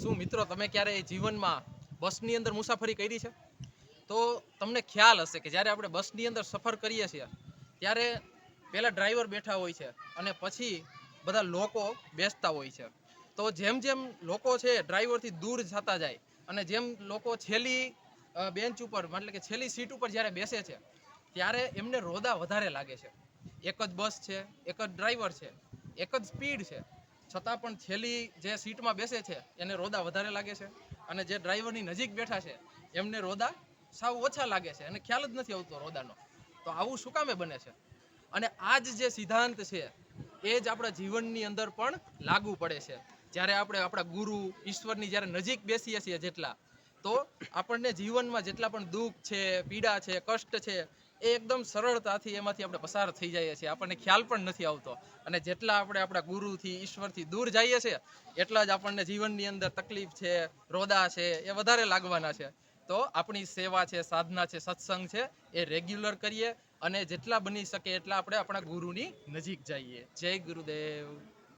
શું મિત્રો, તમે ક્યારે જીવનમાં બસની અંદર મુસાફરી કરી છે? તો તમને ખ્યાલ હશે કે જ્યારે આપણે બસની અંદર સફર કરીએ છીએ, ત્યારે પહેલાં ડ્રાઈવર બેઠા હોય છે અને પછી બધા લોકો બેસતા હોય છે. તો જેમ જેમ લોકો છે ડ્રાઈવરથી દૂર જતા જાય અને જેમ લોકો છેલ્લી બેન્ચ ઉપર, મતલબ કે છેલ્લી સીટ ઉપર જ્યારે બેસે છે, ત્યારે એમને રોદા વધારે લાગે છે. એક જ બસ છે, એક જ ડ્રાઈવર છે, એક જ સ્પીડ છે. છતાં પણ છેલ્લી જે સીટમાં બેસે છે, એને રોદા વધારે લાગે છે અને જે ડ્રાઈવરની નજીક બેઠા છે, એમને રોદા સાવ ઓછા લાગે છે અને ખ્યાલ જ નથી આવતો રોદાનો. તો આવું શું કામે બને છે? અને આ જ જે સિદ્ધાંત છે, એ જ આપણા જીવનની અંદર પણ લાગુ પડે છે. જ્યારે આપણે આપણા ગુરુ ઈશ્વરની જ્યારે નજીક બેસીએ છીએ જેટલા, તો આપણને જીવનમાં જેટલા પણ દુઃખ છે, પીડા છે, કષ્ટ છે એકદમ સરળતાથી એમાંથી આપણે પસાર થઈ જઈએ છીએ. આપણને ખ્યાલ પણ નથી આવતો. અને જેટલા આપણે આપણા ગુરુથી, ઈશ્વરથી દૂર જઈએ છીએ, એટલા જ આપણને જીવનની અંદર તકલીફ છે, રોદા છે, એ વધારે લાગવાના છે. તો આપણી સેવા છે, સાધના છે, સત્સંગ છે, એ રેગ્યુલર કરીએ અને જેટલા બની શકે એટલા આપણે આપણા ગુરુની નજીક જઈએ. જય ગુરુદેવ.